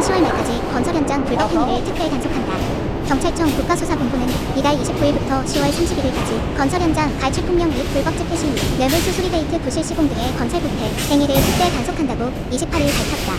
10월 말까지 건설 현장 불법 행위를 특별 단속한다. 경찰청 국가수사본부는 이달 29일부터 10월 31일까지 건설 현장 가출 폭력 및 불법 집회 시위, 뇌물 수 수리 데이트 부실 시공 등의 건설 부패 행위를 특별 단속한다고 28일 밝혔다.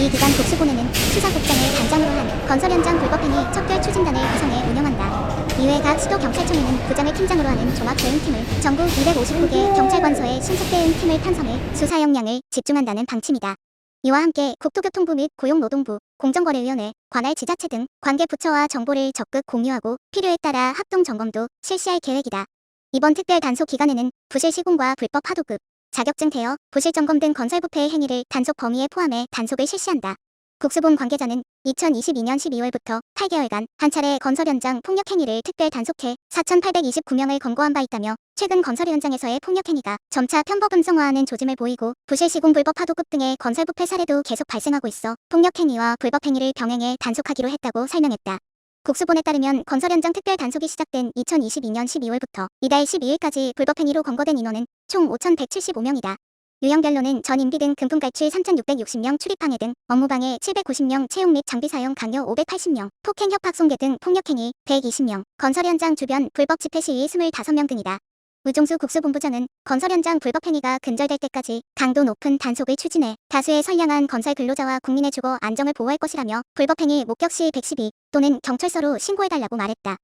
이 기간 국수본회는 수사국장을 단장으로 한 건설 현장 불법 행위 척결 추진단을 구성해 운영한다. 이외 각 시도 경찰청에는 부장을 팀장으로 하는 종합 대응팀을 전국 259개 경찰관서에 신속 대응팀을 편성해 수사 역량을 집중한다는 방침이다. 이와 함께 국토교통부 및 고용노동부, 공정거래위원회, 관할 지자체 등 관계 부처와 정보를 적극 공유하고 필요에 따라 합동 점검도 실시할 계획이다. 이번 특별 단속 기간에는 부실 시공과 불법 하도급, 자격증 대여, 부실 점검 등 건설 부패의 행위를 단속 범위에 포함해 단속을 실시한다. 국수본 관계자는 2022년 12월부터 8개월간 한 차례 건설 현장 폭력 행위를 특별 단속해 4,829명을 검거한 바 있다며 최근 건설 현장에서의 폭력 행위가 점차 편법 음성화하는 조짐을 보이고 부실 시공 불법 하도급 등의 건설 부패 사례도 계속 발생하고 있어 폭력 행위와 불법 행위를 병행해 단속하기로 했다고 설명했다. 국수본에 따르면 건설 현장 특별 단속이 시작된 2022년 12월부터 이달 12일까지 불법 행위로 검거된 인원은 총 5,175명이다. 유형별로는 전 임비 등 금품 갈취 3,660명 출입방해 등 업무방해 790명 채용 및 장비 사용 강요 580명 폭행 협박 손괴 등 폭력행위 120명 건설 현장 주변 불법 집회 시위 25명 등이다. 우종수 국수본부장은 건설 현장 불법 행위가 근절될 때까지 강도 높은 단속을 추진해 다수의 선량한 건설 근로자와 국민의 주거 안정을 보호할 것이라며 불법 행위 목격 시 112 또는 경찰서로 신고해달라고 말했다.